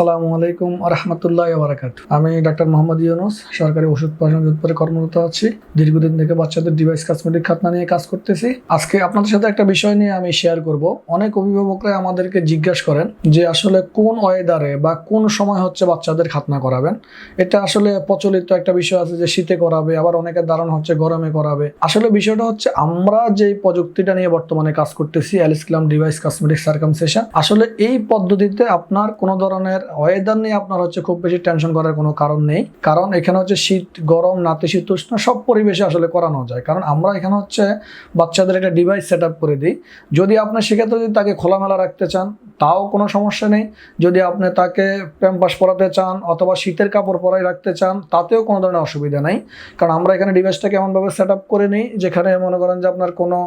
আসসালামু আলাইকুম রহমতুল্লাহ বারাকাত আমি ডাক্তার মোহাম্মদ ইউনুস, সরকারি ওষুধ প্রশাসন দপ্তরে কর্মরত আছি। দীর্ঘদিন থেকে বাচ্চাদের ডিভাইস কসমেটিক খাতনা নিয়ে কাজ করতেছি। আজকে আপনাদের সাথে একটা বিষয় নিয়ে আমি শেয়ার করব। অনেক অভিভাবকরা আমাদেরকে জিজ্ঞাসা করেন যে আসলে কোন ওয়েদারে বা কোন সময় হচ্ছে বাচ্চাদের খাতনা করাবেন? এটা আসলে প্রচলিত একটা বিষয় আছে যে শীতে করাবে, আবার অনেকের ধারণা হচ্ছে গরমে করাবে। আসলে বিষয়টা হচ্ছে আমরা যে প্রযুক্তিটা নিয়ে বর্তমানে কাজ করতেছি অ্যালিসক্লাম ডিভাইস কসমেটিক সার্কামসেশন আসলে এই পদ্ধতিতে আপনার কোনো ধরনের ওয়েদার নিয়ে আপনার হচ্ছে খুব বেশি টেনশন করার কোনো কারণ নেই। কারণ এখানে হচ্ছে শীত, গরম, নাতিশীতোষ্ণ সব পরিবেশে আসলে করানো যায়। কারণ আমরা এখানে হচ্ছে বাচ্চাদের একটা ডিভাইস সেট করে দিই। যদি আপনি সেক্ষেত্রে যদি তাকে খোলামেলা রাখতে চান, তাও কোনো সমস্যা নেই। যদি আপনি তাকে প্যাম্পাস পরাতে চান অথবা শীতের কাপড় পরাই রাখতে চান, তাতেও কোনো ধরনের অসুবিধা নেই। কারণ আমরা এখানে ডিভাইসটাকে এমনভাবে সেট আপ করে নিই, যেখানে মনে করেন যে আপনার কোনো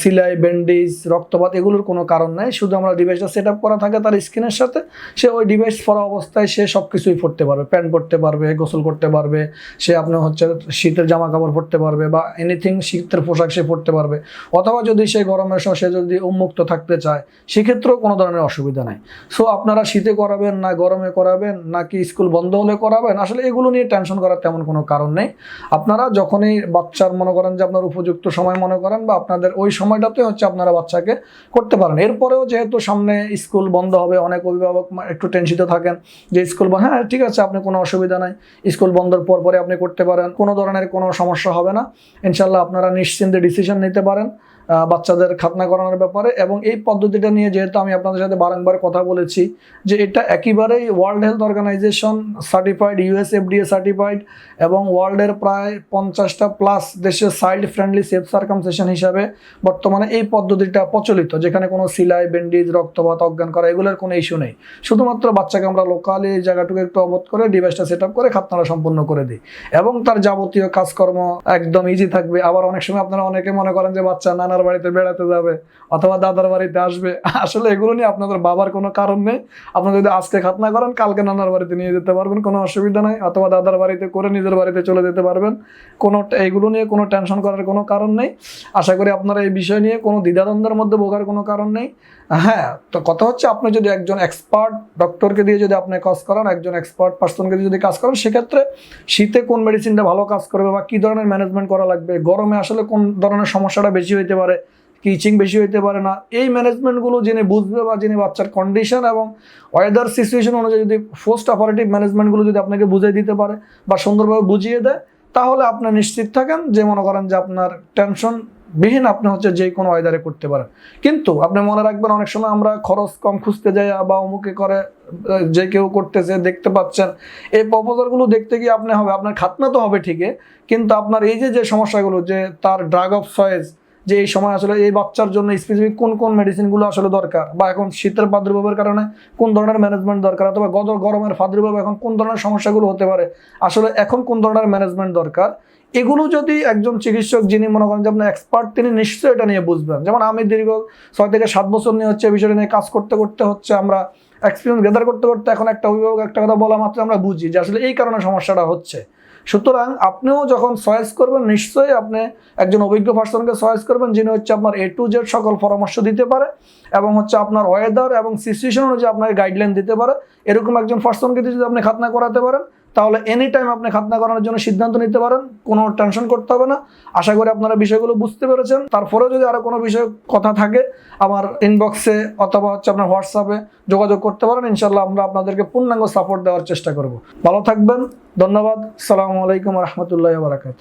সিলাই ব্যান্ডেজ রক্তপাত এগুলোর কোনো কারণ নেই। শুধু আমরা ডিভাইসটা সেট আপ করা থাকে তার স্ক্রিনের সাথে, সে ওই ডিভাইস পরা অবস্থায় সে সব কিছুই পড়তে পারবে। প্যান্ট পরতে পারবে, গোসল করতে পারবে, সে আপনার হচ্ছে শীতের জামা কাপড় পরতে পারবে বা এনিথিং শীতের পোশাক সে পরতে পারবে। অথবা যদি সে গরমের সময় সে যদি উন্মুক্ত থাকতে চায়, সেক্ষেত্রেও কোনো ধরনের অসুবিধা নাই। সো আপনারা শীতে করাবেন না গরমে করাবেন, নাকি স্কুল বন্ধ হলে করাবেন, আসলে এগুলো নিয়ে টেনশন করার তেমন কোনো কারণ নেই। আপনারা যখনই বাচ্চার মনে করেন যে আপনার উপযুক্ত সময় মনে করেন বা আপনাদের ওই সময়টাতে হচ্ছে আপনারা বাচ্চাকে করতে পারেন। এরপরেও যেহেতু সামনে স্কুল বন্ধ হবে, অনেক অভিভাবক একটু একটু টেনশিত থাকেন যে স্কুল হ্যাঁ ঠিক আছে, আপনি কোনো অসুবিধা নাই। স্কুল বন্ধর পর পরে আপনি করতে পারেন, কোনো ধরনের কোনো সমস্যা হবে না। ইনশাল্লাহ আপনারা নিশ্চিন্তে ডিসিশন নিতে পারেন। বাচ্চাদের খাতনা করানোর ব্যাপারে এবং এই পদ্ধতিটা নিয়ে যেহেতু আমি আপনাদের সাথে বারংবার কথা বলেছি যে এটা একেবারেই world health organization certified US FDA certified এবং ওয়ার্ল্ডের প্রায় পঞ্চাশটা প্লাস দেশের চাইল্ড ফ্রেন্ডলি সেফ সার্কামসেশন হিসাবে বর্তমানে এই পদ্ধতিটা প্রচলিত, যেখানে কোনো সিলাই ব্যান্ডেজ রক্তপাত, অজ্ঞান করা, এগুলোর কোনো ইস্যু নেই। শুধুমাত্র বাচ্চাকে আমরা লোকালি এই জায়গাটুকু একটু অবধ করে ডিভাইসটা সেট আপ করে খাতনাটা সম্পূর্ণ করে দিই এবং তার যাবতীয় কাজকর্ম একদম ইজি থাকবে। আবার অনেক সময় আপনারা অনেকে মনে করেন যে বাচ্চা নানার বাড়িতে বেড়াতে যাবে অথবা দাদার বাড়িতে আসবে। আসলে এগুলো নিয়ে আপনাদের বাবার কোনো কারণ নেই। আপনারা যদি আজকে খাতনা করেন, কালকে নানার বাড়িতে নিয়ে যেতে পারবেন, কোনো অসুবিধা নাই। অথবা দাদার বাড়িতে করে নিজের বাড়িতে চলে যেতে পারবেন। কোনো এইগুলো নিয়ে কোনো টেনশন করার কোনো কারণ নেই। আশা করি আপনারা এই বিষয় নিয়ে কোনো দ্বিধাদ্বন্দ্বের মধ্যে ভোগার কোনো কারণ নেই। হ্যাঁ তো কথা হচ্ছে আপনি যদি একজন এক্সপার্ট ডক্টরকে দিয়ে যদি আপনি কাজ করান, একজন এক্সপার্ট পার্সনকে দিয়ে যদি কাজ করেন, সেক্ষেত্রে শীতে কোন মেডিসিনটা ভালো কাজ করবে বা কী ধরনের ম্যানেজমেন্ট করা লাগবে, গরমে আসলে কোন ধরনের সমস্যাটা বেশি হইতে পারে? কিচিং বেশি হইতে পারে না। এই ম্যানেজমেন্টগুলো যিনি বুঝবে বা যিনি বাচ্চার কন্ডিশন এবং ওয়েদার সিচুয়েশন অনুযায়ী যদি পোস্ট অপারেটিভ ম্যানেজমেন্টগুলো যদি আপনাকে বুঝিয়ে দিতে পারে বা সুন্দরভাবে বুঝিয়ে দেয়, তাহলে আপনি নিশ্চিত থাকেন যে মনে করেন যে আপনার টেনশন বিহীন আপনি হচ্ছে যে কোনো ওয়েদারে করতে পারেন। কিন্তু আপনি মনে রাখবেন অনেক সময় আমরা খরচ কম খুঁজতে যাই বা অমুকে করে, যে কেউ করতেছে, দেখতে পাচ্ছেন। এই প্রপোজালগুলো দেখতে গিয়ে আপনি হবে, আপনার খাতনা তো হবে ঠিকই, কিন্তু আপনার এই যে যে সমস্যাগুলো যে তার ড্রাগ অফ চয়েস যে এই সময় আসলে এই বাচ্চার জন্য স্পেসিফিক কোন কোন মেডিসিনগুলো আসলে দরকার? বা এখন শীতের প্রাদুর্ভাবের কারণে কোন ধরনের ম্যানেজমেন্ট দরকার? অথবা গত গরমের প্রাদুর্ভাব এখন কোন ধরনের সমস্যাগুলো হতে পারে? আসলে এখন কোন ধরনের ম্যানেজমেন্ট দরকার? এগুলো যদি একজন চিকিৎসক যিনি মনে করেন যে আপনার এক্সপার্ট তিনি নিশ্চয়ই এটা নিয়ে বুঝবেন। যেমন আমি দীর্ঘ ছয় থেকে সাত বছর নিয়ে হচ্ছে বিষয়টা নিয়ে কাজ করতে করতে হচ্ছে, আমরা এক্সপিরিয়েন্স গেদার করতে করতে এখন একটা অভিভাবক একটা কথা বলা মাত্র আমরা বুঝি যে আসলে এই কারণে সমস্যাটা হচ্ছে। সুতরাং আপনিও যখন চয়েস করবেন, নিশ্চয়ই আপনি একজন অভিজ্ঞ পার্সনকে চয়েস করবেন, যিনি হচ্ছে আপনার এ টু জেড সকল পরামর্শ দিতে পারে এবং হচ্ছে আপনার ওয়েদার এবং সিচুয়েশন অনুযায়ী আপনাকে গাইডলাইন দিতে পারে। এরকম একজন পার্সনকে যদি আপনি খাতনা করাতে পারেন তাহলে এনি টাইম আপনি খাতনা করানোর জন্য সিদ্ধান্ত নিতে পারেন, কোনো টেনশন করতে হবে না। আশা করি আপনারা বিষয়গুলো বুঝতে পেরেছেন। তারপরেও যদি আরও কোনো বিষয়ে, কথা থাকে, আমার ইনবক্সে অথবা হচ্ছে আপনার হোয়াটসঅ্যাপে যোগাযোগ করতে পারেন ইনশাল্লাহ আমরা আপনাদেরকে পূর্ণাঙ্গ সাপোর্ট দেওয়ার চেষ্টা করব। ভালো থাকবেন, ধন্যবাদ, সালামু আলাইকুম রহমতুল্লাহ বারাকাত